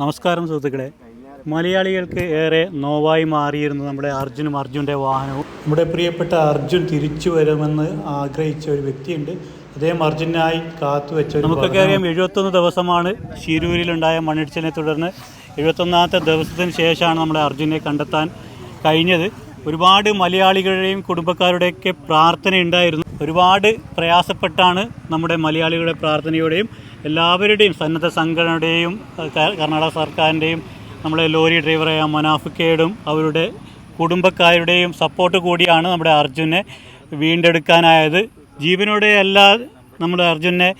നമസ്കാരം സുഹൃത്തുക്കളെ. മലയാളികൾക്ക് ഏറെ നോവായി മാറിയിരുന്നു നമ്മുടെ അർജുനും അർജുന്റെ വാഹനവും. നമ്മുടെ പ്രിയപ്പെട്ട അർജുൻ തിരിച്ചു വരുമെന്ന് ആഗ്രഹിച്ച ഒരു വ്യക്തിയുണ്ട്. അദ്ദേഹം അർജുനായി കാത്തുവെച്ച നമുക്കൊക്കെ അറിയാം എഴുപത്തൊന്ന് ദിവസമാണ് ശിരൂരിലുണ്ടായ മണ്ണിടിച്ചിലിനെ തുടർന്ന്. എഴുപത്തൊന്നാമത്തെ ദിവസത്തിന് ശേഷമാണ് നമ്മുടെ അർജുനെ കണ്ടെത്താൻ കഴിഞ്ഞത്. ഒരുപാട് മലയാളികളുടെയും കുടുംബക്കാരുടെയൊക്കെ പ്രാർത്ഥന ഉണ്ടായിരുന്നു ഒരുപാട് പ്രയാസപ്പെട്ടാണ് നമ്മുടെ മലയാളികളുടെ പ്രാർത്ഥനയോടെയും എല്ലാവരുടെയും സന്നദ്ധ സംഘടനയുടെയും കർണാടക സർക്കാരിന്റെയും നമ്മുടെ ലോറി ഡ്രൈവറായ മനാഫിക്കയുടെയും അവരുടെ കുടുംബക്കാരുടെയും സപ്പോർട്ട് കൂടിയാണ് നമ്മുടെ അർജുനെ വീണ്ടെടുക്കാനായത്. ജീവനോടെ അല്ല നമ്മുടെ അർജുനെ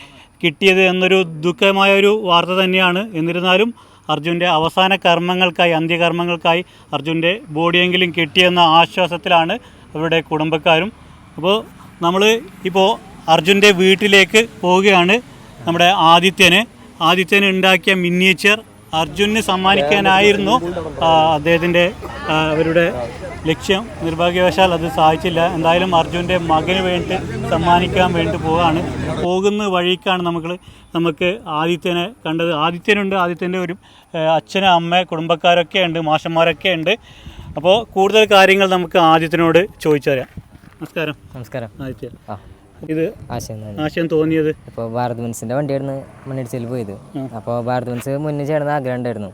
കിട്ടിയത് എന്നൊരു ദുഃഖമായൊരു വാർത്ത തന്നെയാണ്. എന്നിരുന്നാലും അർജുന്റെ അവസാന കർമ്മങ്ങൾക്കായി അന്ത്യകർമ്മങ്ങൾക്കായി അർജുന്റെ ബോഡിയെങ്കിലും കിട്ടിയെന്ന ആശ്വാസത്തിലാണ് അവരുടെ കുടുംബക്കാരും. അപ്പോൾ നമ്മൾ ഇപ്പോൾ അർജുന്റെ വീട്ടിലേക്ക് പോവുകയാണ് നമ്മുടെ ആദിത്യന്. ആദിത്യന് ഉണ്ടാക്കിയ മിന്നിയേച്ചർ അർജുന് സമ്മാനിക്കാനായിരുന്നു. അദ്ദേഹത്തിന്റെ അവരുടെ ലക്ഷ്യം. നിർഭാഗ്യവശാൽ അത് സാധിച്ചില്ല. എന്തായാലും അർജുന്റെ മകന് വേണ്ടി സമ്മാനിക്കാൻ വേണ്ടി പോവാണ്. പോകുന്ന വഴിക്കാണ് നമുക്ക് നമുക്ക് ആദിത്യനെ കണ്ടത്. ആദിത്യനുണ്ട്. ആദിത്യന്റെ ഒരു അച്ഛനും അമ്മ കുടുംബക്കാരൊക്കെ ഉണ്ട് മാഷന്മാരൊക്കെ ഉണ്ട്. അപ്പോൾ കൂടുതൽ കാര്യങ്ങൾ നമുക്ക് ആദിത്യനോട് ചോദിച്ചു തരാം നമസ്കാരം. നമസ്കാരം. ആദിത്യ. ആ. ഇത് ആശയം തന്നെ. ആശയം തോന്നിയത്? ഇപ്പോൾ ഭാരത് ബെൻസിന്റെ വണ്ടിയായിരുന്നു മണ്ണിടിച്ചിൽ പോയത്. അപ്പോൾ ഭാരത് ബെൻസ് മുന്നേ ചേർന്ന ആഗ്രഹം ഉണ്ടായിരുന്നു.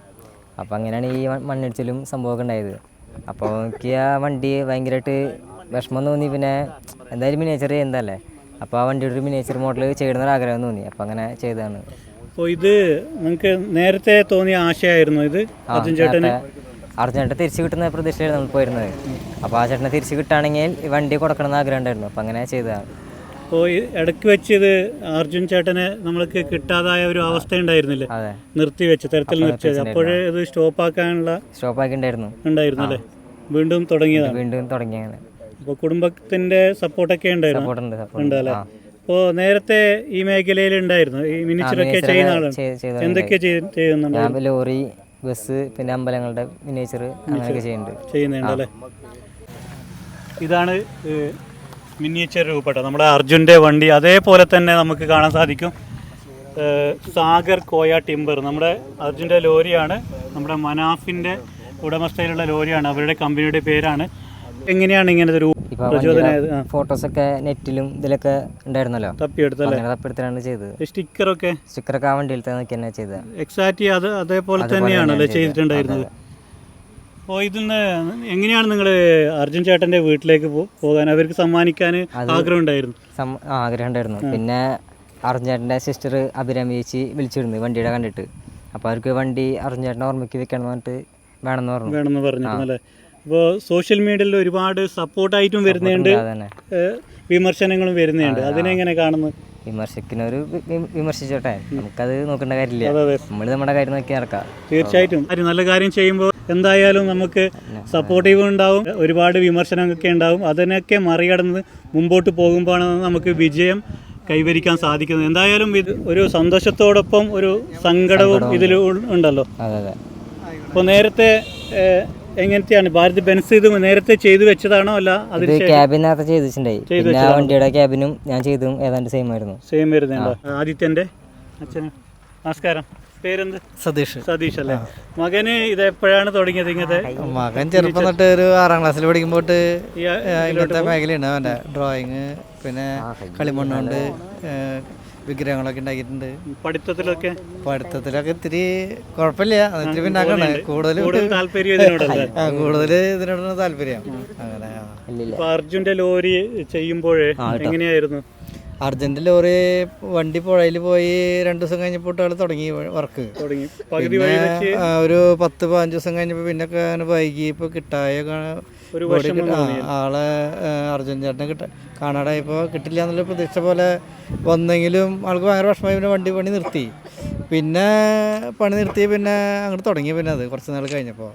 അപ്പോൾ അങ്ങനെയാണ് ഈ മ- മണ്ണിടിച്ചിലും സംഭവമൊക്കെ ഉണ്ടായത്. അപ്പോൾ എനിക്ക് ആ വണ്ടി ഭയങ്കരമായിട്ട് വിഷമം തോന്നി. പിന്നെ എന്തായാലും മിനിയേച്ചർ ചെയ്യുന്നതല്ലേ? അപ്പോൾ ആ വണ്ടിയുടെ ഒരു മിനിയേച്ചർ മോഡൽ ചെയ്യണമെന്നൊരു ആഗ്രഹം തോന്നി. അപ്പോൾ അങ്ങനെ ചെയ്തതാണ്. അപ്പോൾ ഇത് നിങ്ങൾക്ക് നേരത്തെ തോന്നിയ ആശയമായിരുന്നു ഇത്? അർജുൻ ചേട്ടന്? അർജുനേട്ടൻ തിരിച്ച് കിട്ടുന്ന പ്രതീക്ഷയിലാണ് നമ്മൾ പോയിരുന്നത്. അപ്പോൾ ആ ചേട്ടനെ തിരിച്ചു കിട്ടുകയാണെങ്കിൽ ഈ വണ്ടി കൊടുക്കണമെന്ന് ആഗ്രഹം ഉണ്ടായിരുന്നു. അപ്പോൾ അങ്ങനെ ചെയ്തതാണ്. അപ്പോൾ ഇടയ്ക്ക് വെച്ച് ഇത് അർജുൻ ചേട്ടനെ നമ്മൾക്ക് കിട്ടാതായ ഒരു അവസ്ഥ ഉണ്ടായിരുന്നില്ലേ? നിർത്തി വെച്ച് തരത്തിൽ നിർത്തി വെച്ച്. അപ്പോഴേ ഇത് സ്റ്റോപ്പാക്കാനുള്ള സ്റ്റോപ്പ് ആക്കിണ്ടായിരുന്നു ഉണ്ടായിരുന്നു അല്ലേ വീണ്ടും തുടങ്ങിയതാണ്. വീണ്ടും തുടങ്ങിയാണ് അപ്പോൾ കുടുംബത്തിന്റെ സപ്പോർട്ടൊക്കെ ഉണ്ടായിരുന്നു. സപ്പോർട്ടുണ്ട് സപ്പോർട്ട് ഉണ്ട് അല്ലേ അപ്പോൾ നേരത്തെ ഈ മേഖലയിൽ ഉണ്ടായിരുന്നു. ഈ മിനിച്ചറൊക്കെ ചെയ്യുന്ന ആളാണ് എന്തൊക്കെ ചെയ്- ചെയ്യുന്നുണ്ട് ലോറി ബസ് പിന്നെ അമ്പലങ്ങളുടെ മിനിച്ചർ അങ്ങനെയൊക്കെ ചെയ്യുന്നുണ്ട്. ചെയ്യുന്നുണ്ടല്ലേ ഇതാണ് മിനിയേച്ചർ രൂപപ്പെട്ട നമ്മുടെ അർജുന്റെ വണ്ടി അതേപോലെ തന്നെ നമുക്ക് കാണാൻ സാധിക്കും. സാഗർ കോയ ടിമ്പർ. നമ്മുടെ അർജുന്റെ ലോറിയാണ്. നമ്മുടെ മനാഫിന്റെ ഉടമസ്ഥയിലുള്ള ലോറിയാണ്. അവരുടെ കമ്പനിയുടെ പേരാണ്. എങ്ങനെയാണ് ഇങ്ങനത്തെ ഒരു ഫോട്ടോസൊക്കെ നെറ്റിലും ഇതിലൊക്കെ ഉണ്ടായിരുന്നല്ലോ? തപ്പെടുത്തിലാണ് ചെയ്തത്. സ്റ്റിക്കറൊക്കെ? സ്റ്റിക്കറൊക്കെ ആ വണ്ടിയിൽ തന്നെ ചെയ്തത്. എക്സാക്ട് അത് അതേപോലെ തന്നെയാണല്ലോ ചെയ്തിട്ടുണ്ടായിരുന്നത്? അപ്പോൾ ഇതിന്ന് എങ്ങനെയാണ് നിങ്ങൾ അർജുൻ ചേട്ടന്റെ വീട്ടിലേക്ക് പോകാൻ? അവർക്ക് സമ്മാനിക്കാൻ ആഗ്രഹം ഉണ്ടായിരുന്നു? ആഗ്രഹം ഉണ്ടായിരുന്നു. പിന്നെ അർജുനേട്ടന്റെ സിസ്റ്റർ അഭിരാമി ചേച്ചി വിളിച്ചിരുന്നു വണ്ടിയുടെ കണ്ടിട്ട്. അപ്പോൾ അവർക്ക് വണ്ടി അർജുൻ ചേട്ടനെ ഓർമ്മയ്ക്ക് വെക്കണം പറഞ്ഞിട്ട് വേണമെന്ന് പറഞ്ഞു. വേണമെന്ന് പറഞ്ഞിരുന്നല്ലേ അപ്പോൾ സോഷ്യൽ മീഡിയയിൽ ഒരുപാട് സപ്പോർട്ടായിട്ടും വരുന്നുണ്ട്. വിമർശനങ്ങളും വരുന്നുണ്ട്. അതിനെങ്ങനെ കാണുന്നു? വിമർശിക്കുന്നവർ വിമർശിച്ചോട്ടെ. നമുക്കത് നോക്കേണ്ട കാര്യമില്ല. നമ്മൾ നമ്മുടെ കാര്യം നോക്കി നടക്കാം. തീർച്ചയായിട്ടും. നല്ല കാര്യം ചെയ്യുമ്പോൾ എന്തായാലും നമുക്ക് സപ്പോർട്ടീവ് ഉണ്ടാവും. ഒരുപാട് വിമർശനമൊക്കെ ഉണ്ടാവും. അതിനൊക്കെ മറികടന്ന് മുമ്പോട്ട് പോകുമ്പോഴാണ് നമുക്ക് വിജയം കൈവരിക്കാൻ സാധിക്കുന്നത്. എന്തായാലും ഇത് ഒരു സന്തോഷത്തോടൊപ്പം ഒരു സങ്കടവും ഇതിൽ ഉണ്ടല്ലോ. അപ്പോൾ നേരത്തെ എങ്ങനത്തെയാണ്? ഭാരത് ബെൻസ് ഇത് നേരത്തെ ചെയ്തു വെച്ചതാണോ അല്ല അത് ക്യാബിനകത്ത് ചെയ്തിട്ടുണ്ടായി പിന്നെ വണ്ടിയുടെ ക്യാബിനും ഞാൻ ചെയ്തും ഏതാണ്ട് സെയിം ആയിരുന്നു. സെയിം വരുന്നുണ്ടോ? ആദിത്യന്റെ അച്ഛൻ നമസ്കാരം. പേരെന്ത്? സതീഷ്. സതീഷ് അല്ലേ? മകന് ഇത് എപ്പോഴാണ് തുടങ്ങിയത് ഇങ്ങനത്തെ? മകൻ ചെറുപ്പം തൊട്ട് ഒരു ആറാം ക്ലാസ്സിൽ പഠിക്കുമ്പോട്ട് ഈ ഇങ്ങനത്തെ മേഖലയുണ്ട്. അവന്റെ ഡ്രോയിങ് പിന്നെ കളിമണ്ണുണ്ട് വിഗ്രഹങ്ങളൊക്കെ ഉണ്ടാക്കിയിട്ടുണ്ട്. പഠിത്തത്തിലൊക്കെ? പഠിത്തത്തിലൊക്കെ ഇത്തിരി കുഴപ്പമില്ല. ഇത്തിരി പിന്നാക്കാണ് കൂടുതൽ കൂടുതൽ ഇതിനോടാണ് താല്പര്യം. അങ്ങനെ അർജുന്റെ ലോറി ചെയ്യുമ്പോഴേ എങ്ങനെയായിരുന്നു? അർജന്റ് ലോറി വണ്ടി പുഴയിൽ പോയി രണ്ടു ദിവസം കഴിഞ്ഞപ്പോൾ ആൾ തുടങ്ങി വർക്ക്. പിന്നെ ഒരു പത്ത് പതിനഞ്ച് ദിവസം കഴിഞ്ഞപ്പോൾ പിന്നെ അങ്ങനെ വൈകി. ഇപ്പോൾ കിട്ടായ ഒരു അർജന്റിനെ കിട്ട- ആളെ ചേട്ടനെ കിട്ട കാണാടായപ്പോൾ കിട്ടില്ല എന്നുള്ള പ്രതീക്ഷ പോലെ വന്നെങ്കിലും ആൾക്ക് ഭയങ്കര വിഷമമായി. പിന്നെ വണ്ടി പണി നിർത്തി. പിന്നെ പണി നിർത്തി പിന്നെ അങ്ങോട്ട് തുടങ്ങി പിന്നെ അത് കുറച്ച് നാൾ കഴിഞ്ഞപ്പോൾ.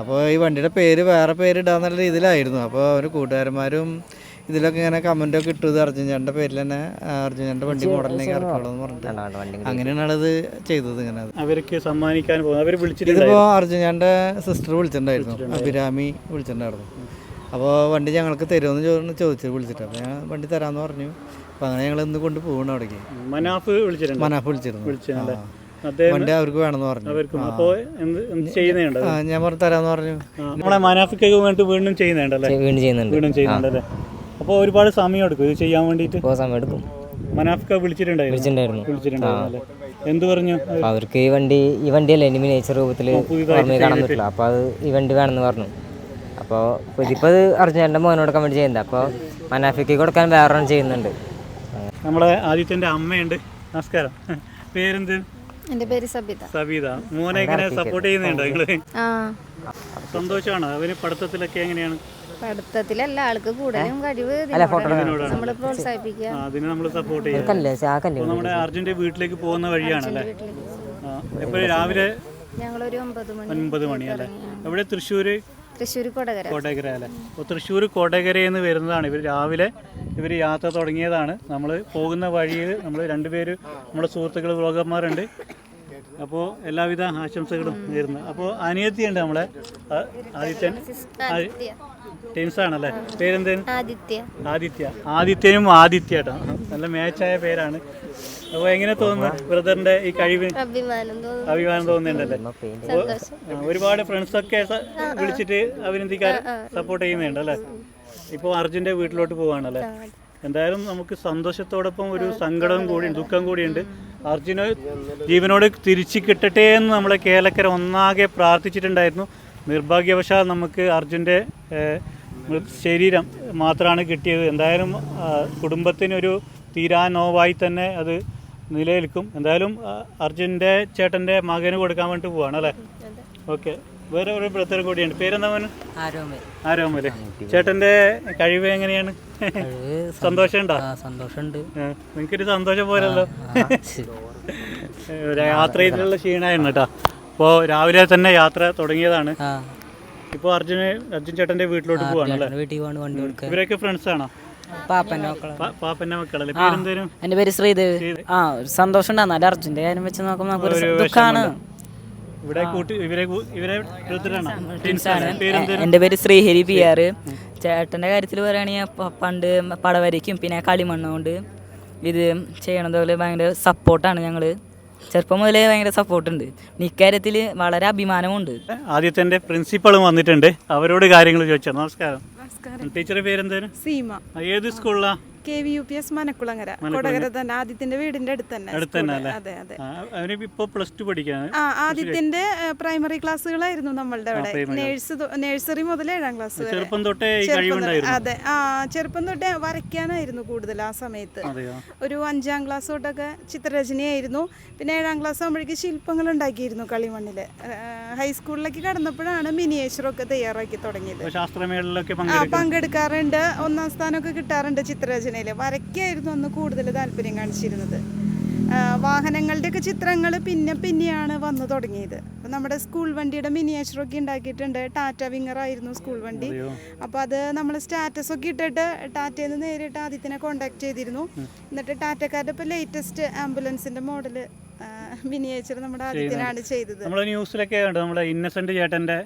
അപ്പോൾ ഈ വണ്ടിയുടെ പേര് വേറെ പേരിടാന്നുള്ള രീതിയിലായിരുന്നു. അപ്പോൾ അവർ കൂട്ടുകാരന്മാരും ഇതിലൊക്കെ ഇങ്ങനെ കമന്റ് ഇട്ടു ഇട്ടത് അർജുൻ ചേട്ടന്റെ പേരിൽ തന്നെ ആ, അർജുൻ ചേട്ടന്റെ വണ്ടി മോഡലിലേക്ക് ഇറക്കുള്ളൂ എന്ന് പറഞ്ഞിട്ട് അങ്ങനെയാണ് അത് ചെയ്തത് ഇങ്ങനെ. അത് അവർക്ക് സമ്മാനിക്കാൻ പോകുന്നത്. ഇതിപ്പോ അർജുനാന്റെ സിസ്റ്റർ വിളിച്ചിട്ടുണ്ടായിരുന്നു. അഭിരാമി വിളിച്ചിട്ടുണ്ടായിരുന്നു. അപ്പോൾ വണ്ടി ഞങ്ങൾക്ക് തരുമെന്ന് ചോദിച്ചു വിളിച്ചിട്ട്. അപ്പോൾ ഞാൻ വണ്ടി തരാമെന്ന് പറഞ്ഞു. അപ്പോൾ അങ്ങനെ ഞങ്ങൾ ഇന്ന് കൊണ്ട് പോകണം അവിടേക്ക്. മനാഫ് വിളിച്ചിരുന്നു മനാഫ് വിളിച്ചിരുന്നു. വണ്ടി അവർക്ക് വേണമെന്ന് പറഞ്ഞു. അവർക്കും. അപ്പോൾ എന്ത് എന്ത് ചെയ്യുന്നുണ്ട് ആ ഞാൻ പറഞ്ഞു തരാമെന്ന് പറഞ്ഞു. നമ്മളെ മനാഫിക്കൊക്കെ വേണ്ടി വീണ്ടും ചെയ്യുന്നുണ്ടല്ലേ വീണ്ടും ചെയ്യുന്നുണ്ട് വീണ്ടും ചെയ്യുന്നുണ്ടല്ലേ അപ്പോൾ ഒരുപാട് സമയം എടുക്കും. ഇത് ചെയ്യാൻ വേണ്ടിട്ട് ഇപ്പോൾ സമയം എടുക്കും. മനാഫിക്ക വിളിച്ചിട്ടുണ്ടായിരുന്നു. വിളിച്ചിട്ടുണ്ടായിരുന്നു. വിളിച്ചിട്ടുണ്ടായിരുന്നു അല്ലേ? എന്ത് പറഞ്ഞു? അപ്പോൾ അവർക്ക് ഈ വണ്ടി ഈ വണ്ടിയല്ലേ ഇനി നേച്ചർ രൂപത്തിൽ ഓർമ്മയിൽ കാണാൻ പറ്റില്ല. അപ്പോൾ അത് ഈ വണ്ടി വേണമെന്ന് പറഞ്ഞു. അപ്പോൾ ഇതിപ്പോൾ ഇത് അർജുനന്റെ മോനോട് കൊടുക്കാൻ വേണ്ടി ചെയ്യുന്നത് അപ്പോൾ മനാഫിക്ക് കൊടുക്കാൻ വേറെ ചെയ്യുന്നുണ്ട്. നമ്മളെ ആദിത്യന്റെ അമ്മയുണ്ട്. നമസ്കാരം. പേരെന്ത്? എന്റെ പേര് സബിത. സബിത. മോനെ എങ്ങനെ സപ്പോർട്ട് ചെയ്യുന്നുണ്ടോ നിങ്ങൾ? ആ. സന്തോഷമാണോ? അവന് പഠിത്തത്തിലൊക്കെ എങ്ങനെയാണ്? കൂടുതലും കഴിവ് നമ്മൾ പ്രോത്സാഹിപ്പിക്കുക. ആ, നമ്മൾ സപ്പോർട്ട് ചെയ്യാം നമ്മുടെ വീട്ടിലേക്ക് പോകുന്ന വഴിയാണല്ലേ? എപ്പോഴും രാവിലെ? ഞങ്ങളൊരു ഒമ്പത് മണി. ഒൻപത് മണിയല്ലേ എവിടെ? തൃശ്ശൂർ തൃശ്ശൂർ കൊടകര. കോടകര അല്ലേ? അപ്പോൾ തൃശ്ശൂർ കോട്ടയക്കരയിൽ നിന്ന് വരുന്നതാണ്. ഇവർ രാവിലെ ഇവർ യാത്ര തുടങ്ങിയതാണ്. നമ്മൾ പോകുന്ന വഴിയിൽ നമ്മൾ രണ്ടുപേര് നമ്മുടെ സുഹൃത്തുക്കൾ ബ്ലോഗർമാരുണ്ട് അപ്പോൾ എല്ലാവിധ ആശംസകളും നേരുന്നു. അപ്പോൾ അനിയത്തിയുണ്ട് നമ്മളെ. ആദിത്യൻ. ടെൻസാണല്ലേ പേരെന്തേനും ആദിത്യ. ആദിത്യ. ആദിത്യനും ആദിത്യ കേട്ടോ നല്ല മാച്ചായ പേരാണ്. അപ്പോൾ എങ്ങനെ തോന്നുന്നു ബ്രദറിന്റെ ഈ കഴിവ് അഭിമാനം തോന്നുന്നു. അഭിമാനം തോന്നുന്നുണ്ടല്ലേ? ഒരുപാട് ഫ്രണ്ട്സൊക്കെ വിളിച്ചിട്ട് അഭിനന്ദിക്കാൻ സപ്പോർട്ട് ചെയ്യുന്നുണ്ട് അല്ലേ? ഇപ്പോൾ അർജുന്റെ വീട്ടിലോട്ട് പോവാണല്ലേ എന്തായാലും നമുക്ക് സന്തോഷത്തോടൊപ്പം ഒരു സങ്കടവും കൂടി ദുഃഖം കൂടിയുണ്ട്. അർജുന് ജീവനോട് തിരിച്ചു കിട്ടട്ടെ എന്ന് നമ്മളെ കേരളക്കര ഒന്നാകെ പ്രാർത്ഥിച്ചിട്ടുണ്ടായിരുന്നു. നിർഭാഗ്യവശാൽ നമുക്ക് അർജുന്റെ ശരീരം മാത്രമാണ് കിട്ടിയത്. എന്തായാലും കുടുംബത്തിനൊരു തീരാ നോവായി തന്നെ അത് നിലനിൽക്കും. എന്തായാലും അർജുന്റെ ചേട്ടന്റെ മകന് കൊടുക്കാൻ വേണ്ടി പോവാണ് അല്ലേ? ഓക്കെ. വേറെ ഒരു ബ്രദർ കൂടിയുണ്ട്. പേരെന്താ മോന്? ആരോമല്ലേ ചേട്ടന്റെ കഴിവ് എങ്ങനെയാണ്? സന്തോഷമുണ്ടോ? സന്തോഷമുണ്ട്. നിങ്ങൾക്കൊരു സന്തോഷം പോരല്ലോ ഒരു യാത്ര ചെയ്തിട്ടുള്ള ക്ഷീണമായിരുന്നു കേട്ടോ. അപ്പോൾ രാവിലെ തന്നെ യാത്ര തുടങ്ങിയതാണ്. ഇപ്പോൾ അർജുന് അർജുൻ ചേട്ടന്റെ വീട്ടിലോട്ട് കൊടുക്കുക. ഇവരൊക്കെ ഫ്രണ്ട്സ് ആണോ? പാപ്പന്റെ മക്കളല്ലേ? പേരെന്തേനും? എന്റെ പേര് ശ്രീദേവ്. ആ ഒരു സന്തോഷം അല്ല അർജുന്റെ കാര്യം വെച്ച് നോക്കുമ്പോൾ ദുഃഖമാണ്. ഇവിടെ കൂട്ടി ഇവരെ ഇവരെ എന്റെ പേര് ശ്രീഹരി പി ആർ ചേട്ടന്റെ കാര്യത്തിൽ പറയുകയാണെങ്കിൽ പണ്ട് പടവരയ്ക്കും പിന്നെ കളിമണ്ണുകൊണ്ട് ഇത് ചെയ്യണത് പോലെ ഭയങ്കര സപ്പോർട്ടാണ് ഞങ്ങൾ ചെറുപ്പം മുതലേ ഭയങ്കര സപ്പോർട്ടുണ്ട് ഇക്കാര്യത്തിൽ വളരെ അഭിമാനമുണ്ട്. ആദ്യത്തെ പ്രിൻസിപ്പളും വന്നിട്ടുണ്ട്. അവരോട് കാര്യങ്ങൾ ചോദിച്ചാൽ നമസ്കാരം. ടീച്ചറുടെ പേരെന്തേനും സീമ. ഏത് സ്കൂളിലാ K V U P S Manakkulangara Kodakara തന്നെ ആദ്യത്തിന്റെ വീടിന്റെ അടുത്ത് തന്നെ അടുത്ത് തന്നെ അതെ അതെ. അവന് പ്ലസ് ടു ആ ആദ്യത്തിന്റെ പ്രൈമറി ക്ലാസ്സുകളായിരുന്നു നമ്മളുടെ അവിടെ. നേഴ്സ് നേഴ്സറി മുതൽ ഏഴാം ക്ലാസ് ചെറുപ്പം തൊട്ടേ അതെ. ആ ചെറുപ്പം തൊട്ടേ വരയ്ക്കാനായിരുന്നു കൂടുതൽ ആ സമയത്ത്. ഒരു അഞ്ചാം ക്ലാസ് തൊട്ടൊക്കെ ചിത്രരചനയായിരുന്നു. പിന്നെ ഏഴാം ക്ലാസ് ആകുമ്പോഴേക്ക് ശില്പങ്ങൾ ഉണ്ടാക്കിയിരുന്നു കളിമണ്ണിൽ ഹൈസ്കൂളിലേക്ക് കടന്നപ്പോഴാണ് മിനിയേച്ചറൊക്കെ തയ്യാറാക്കി തുടങ്ങിയത്. ആ പങ്കെടുക്കും പങ്കെടുക്കാറുണ്ട്. ഒന്നാം സ്ഥാനമൊക്കെ കിട്ടാറുണ്ട് ചിത്രരചനയിൽ വരയ്ക്കായിരുന്നു അന്ന് കൂടുതൽ താല്പര്യം കാണിച്ചിരുന്നത്. വാഹനങ്ങളുടെ വാഹനങ്ങളുടെയൊക്കെ ചിത്രങ്ങൾ പിന്നെ പിന്നെയാണ് വന്നു തുടങ്ങിയത്. അപ്പം നമ്മുടെ സ്കൂൾ വണ്ടിയുടെ മിനിയേച്ചറൊക്കെ ഉണ്ടാക്കിയിട്ടുണ്ട്. ടാറ്റ വിങ്ങർ ആയിരുന്നു സ്കൂൾ വണ്ടി. അപ്പോൾ അത് നമ്മൾ സ്റ്റാറ്റസ് ഒക്കെ ഇട്ടിട്ട് ടാറ്റയിൽ നിന്ന് നേരിട്ട് ആദ്യത്തിനെ കോണ്ടാക്ട് ചെയ്തിരുന്നു. എന്നിട്ട് ടാറ്റക്കാരുടെ ഇപ്പോൾ ലേറ്റസ്റ്റ് ആംബുലൻസിന്റെ മോഡൽ മിനിയേച്ചർ നമ്മുടെ ആദ്യത്തിനാണ് ചെയ്തത്. നമ്മൾ ന്യൂസിലൊക്കെ ഉണ്ട് നമ്മുടെ ഇന്നസെന്റ് ചേട്ടന്റെ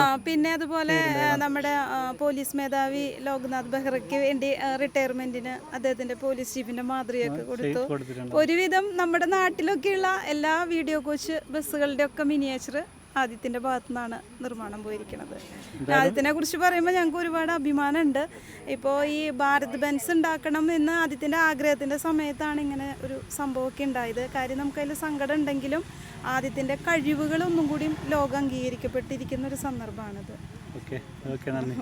ആ. പിന്നെ അതുപോലെ നമ്മുടെ പോലീസ് മേധാവി ലോക്നാഥ് ബെഹ്റയ്ക്ക് വേണ്ടി റിട്ടയർമെന്റിന് അദ്ദേഹത്തിന്റെ പോലീസ് ചീഫിന്റെ മാതൃകയൊക്കെ കൊടുത്തു. ഒരുവിധം നമ്മുടെ നാട്ടിലൊക്കെയുള്ള എല്ലാ വീഡിയോ കോച്ച് ബസ്സുകളുടെ ഒക്കെ മിനിയേച്ചർ ആദിത്യന്റെ ഭാഗത്തു നിന്നാണ് നിർമ്മാണം പോയിരിക്കുന്നത്. ആദിത്യനെ കുറിച്ച് പറയുമ്പോൾ ഞങ്ങൾക്ക് ഒരുപാട് അഭിമാനമുണ്ട്. ഇപ്പോൾ ഈ ഭാരത് ബെൻസ് ഉണ്ടാക്കണം എന്ന് ആദിത്യന്റെ ആഗ്രഹത്തിന്റെ സമയത്താണ് ഇങ്ങനെ ഒരു സംഭവമൊക്കെ ഉണ്ടായത്. കാര്യം നമുക്കതിൽ സങ്കടം ഉണ്ടെങ്കിലും ആദിത്യന്റെ കഴിവുകളൊന്നും കൂടി ലോകം അംഗീകരിക്കപ്പെട്ടിരിക്കുന്ന ഒരു സന്ദർഭമാണിത്. ഓക്കെ ഓക്കെ നന്ദി.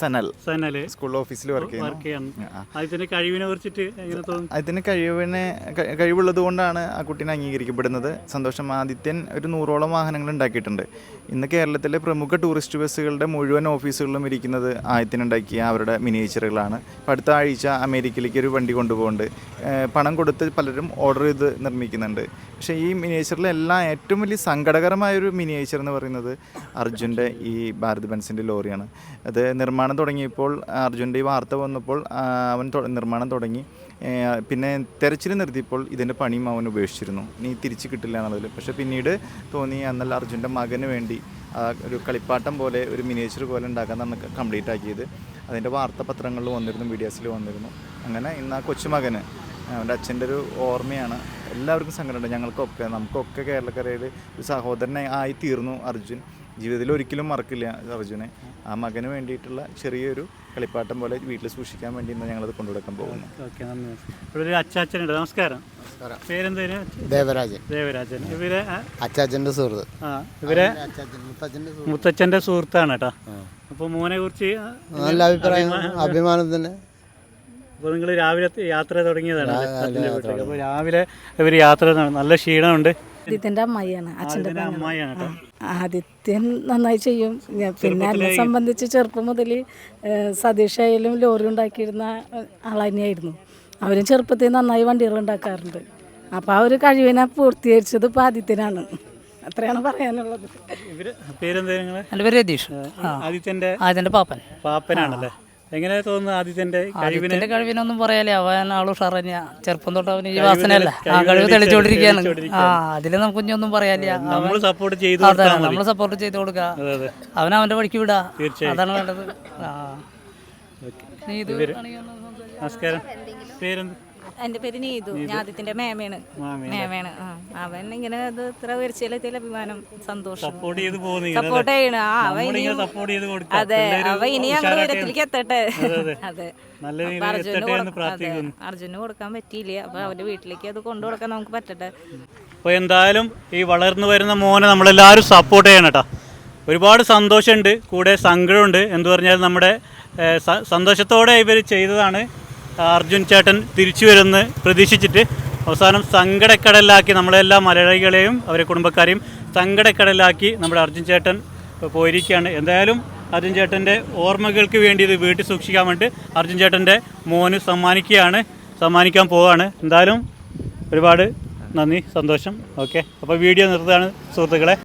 സനൽ. സനൽ സ്കൂൾ ഓഫീസിൽ വർക്ക് വർക്ക് ചെയ്യണം കഴിവിനെ കുറിച്ചിട്ട് എങ്ങനെ തോന്നുന്നു? അതിന് കഴിവിനെ കഴിവുള്ളത് കൊണ്ടാണ് ആ കുട്ടീനെ അംഗീകരിക്കപ്പെടുന്നത്. സന്തോഷം ആദിത്യൻ ഒരു നൂറോളം വാഹനങ്ങൾ ഉണ്ടാക്കിയിട്ടുണ്ട്. ഇന്ന് കേരളത്തിലെ പ്രമുഖ ടൂറിസ്റ്റ് ബസ്സുകളുടെ മുഴുവൻ ഓഫീസുകളിലും ഇരിക്കുന്നത് ആദ്യത്തിനുണ്ടാക്കിയ അവരുടെ മിനിയേച്ചറുകളാണ് ഇപ്പോൾ അടുത്ത ആഴ്ച അമേരിക്കയിലേക്ക് ഒരു വണ്ടി കൊണ്ടുപോകുന്നുണ്ട്. പണം കൊടുത്ത് പലരും ഓർഡർ ചെയ്ത് നിർമ്മിക്കുന്നുണ്ട്. പക്ഷേ ഈ മിനിയേച്ചറിലെല്ലാം ഏറ്റവും വലിയ സങ്കടകരമായ ഒരു മിനിയേച്ചർ എന്ന് പറയുന്നത് അർജുന്റെ ഈ ഭാരത് ബെൻസിന്റെ ലോറിയാണ്. അത് നിർമ്മാണം തുടങ്ങിയപ്പോൾ അർജുന്റെ വാർത്ത വന്നപ്പോൾ അവൻ നിർമ്മാണം തുടങ്ങി. പിന്നെ തെരച്ചിൽ നിർത്തിയപ്പോൾ ഇതിന്റെ പണിയും അവൻ ഉപേക്ഷിച്ചിരുന്നു. ഇനി തിരിച്ചു കിട്ടില്ല എന്നുള്ളതിൽ. പക്ഷേ പിന്നീട് തോന്നി എന്നാൽ അർജുന്റെ മകന് വേണ്ടി ഒരു കളിപ്പാട്ടം പോലെ ഒരു മിനിയേച്ചർ പോലെ ഉണ്ടാക്കാൻ നമുക്ക് കംപ്ലീറ്റ് ആക്കിയത്. അതിന്റെ വാർത്താ പത്രങ്ങളിൽ വന്നിരുന്നു മീഡിയാസിൽ വന്നിരുന്നു. അങ്ങനെ ഇന്ന് ആ കൊച്ചുമകന് അവന്റെ അച്ഛന്റെ ഒരു ഓർമ്മയാണ്. എല്ലാവർക്കും സങ്കടമുണ്ട്. ഞങ്ങൾക്കൊക്കെ നമുക്കൊക്കെ കേരളക്കരയിൽ ഒരു സഹോദരനെ ആയി തീർന്നു അർജുൻ. ജീവിതത്തിൽ ഒരിക്കലും മറക്കില്ല അർജുനെ. ആ മകന് വേണ്ടിയിട്ടുള്ള ചെറിയൊരു കളിപ്പാട്ടം പോലെ വീട്ടിൽ സൂക്ഷിക്കാൻ വേണ്ടി ഇന്ന് ഞങ്ങളത് കൊണ്ടുവിടക്കാൻ പോകുന്നു ഓക്കെ നന്ദി. ഇവിടെ ഒരു അച്ചാച്ചനുണ്ട് നമസ്കാരം. ദേവരാജൻ. ദേവരാജൻ. ഇവരെ ആ, അച്ചാച്ചന്റെ സുഹൃത്ത്. ആ ഇവരെ മുത്തച്ഛന്റെ സുഹൃത്താണ് കേട്ടോ. അപ്പോൾ മോനെ കുറിച്ച് നല്ല അഭിപ്രായം അഭിമാനം തന്നെ അപ്പോൾ നിങ്ങൾ രാവിലെ യാത്ര തുടങ്ങിയതാണ് അപ്പോൾ രാവിലെ ഇവർ യാത്ര നല്ല ക്ഷീണമുണ്ട്. ആദിത്യന്റെ അമ്മായിയാണ് അച്ഛന്റെ ആദിത്യന്റെ അമ്മായിയാണ് കേട്ടോ. ആദിത്യൻ നന്നായി ചെയ്യും. ഞാൻ- പിന്നെ എന്നെ സംബന്ധിച്ച് ചെറുപ്പം മുതൽ സതീഷായാലും ലോറി ഉണ്ടാക്കിയിരുന്ന ആൾ തന്നെയായിരുന്നു. അവരും ചെറുപ്പത്തിൽ നന്നായി വണ്ടികൾ ഉണ്ടാക്കാറുണ്ട്. അപ്പോൾ ആ ഒരു കഴിവിനെ പൂർത്തീകരിച്ചത് ഇപ്പോൾ ആദിത്യനാണ്. അത്രയാണ് പറയാനുള്ളത്. പേരെന്താ പേര് രതീഷ്. ആദിത്യന്റെ ആദിത്യന്റെ പാപ്പൻ. പാപ്പനാണല്ലേ? എങ്ങനെ തോന്നുന്നു ആദിത്യന്റെ കഴിവിനെ? ആദിത്യന്റെ കഴിവിനൊന്നും പറയാലേ അവൻ ആൾ ഷറഞ്ഞ ചെറുപ്പം തൊട്ട് അവന് ഈ വാസനയല്ല. ആ കഴിവ് തെളിച്ചുകൊണ്ടിരിക്കുകയാണ് ആ അതിൽ നമുക്ക് ഇനി ഒന്നും പറയാനില്ല. നമ്മൾ സപ്പോർട്ട് ചെയ്തു അതെ കൊടുത്താൽ മതി. നമ്മൾ സപ്പോർട്ട് ചെയ്ത് കൊടുക്കുക. അതെ അതെ. അവൻ അവന്റെ വഴിക്ക് വിടാ. തീർച്ചയായും. അതാണ് വേണ്ടത്. ആ. ഓക്കെ. നീ ഇത് ആണെങ്കിൽ ഒന്ന് സംസാരിക്ക്. നമസ്കാരം. പേരെന്ത്? എന്റെ പേര് നീതു. ഞാൻ ആദിത്യന്റെ മേമയാണ്. മാമിയാണ്. അവൻ ഇങ്ങനെ അത് ഇത്ര ഉയർച്ചയിലെത്തിയ അഭിമാനം സന്തോഷം. സപ്പോർട്ട് ചെയ്യണ. ആ അവൻ അതെ അവ ഇനി ഞങ്ങൾ ഉയരത്തിലേക്ക് എത്തട്ടെ. അതെ. അർജുന്. കൊടുക്കാൻ പറ്റിയില്ല. അപ്പൊ അവന്റെ വീട്ടിലേക്ക് അത് കൊണ്ടു കൊടുക്കാൻ നമുക്ക് പറ്റട്ടെ. അപ്പോൾ എന്തായാലും ഈ വളർന്നു വരുന്ന മോനെ നമ്മളെല്ലാവരും സപ്പോർട്ട് ചെയ്യണം കേട്ടോ ഒരുപാട് സന്തോഷമുണ്ട്. കൂടെ സങ്കടമുണ്ട്. എന്ന് പറഞ്ഞാൽ നമ്മുടെ സന്തോഷത്തോടെ ഇവർ ചെയ്തതാണ്. അർജുൻ ചേട്ടൻ തിരിച്ചു വരുമെന്ന് പ്രതീക്ഷിച്ചിട്ട് അവസാനം സങ്കടക്കടലാക്കി നമ്മളെല്ലാ മലയാളികളെയും അവരെ കുടുംബക്കാരെയും സങ്കടക്കടലാക്കി നമ്മുടെ അർജുൻ ചേട്ടൻ പോയിരിക്കുകയാണ്. എന്തായാലും അർജുൻ ചേട്ടന്റെ ഓർമ്മകൾക്ക് വേണ്ടി ഇത് വീട്ടിൽ സൂക്ഷിക്കാൻ വേണ്ടി അർജുൻ ചേട്ടന്റെ മോന് സമ്മാനിക്കുകയാണ്. സമ്മാനിക്കാൻ പോവുകയാണ് എന്തായാലും ഒരുപാട് നന്ദി സന്തോഷം. ഓക്കെ. അപ്പോൾ വീഡിയോ നിർത്തുകയാണ് സുഹൃത്തുക്കളെ.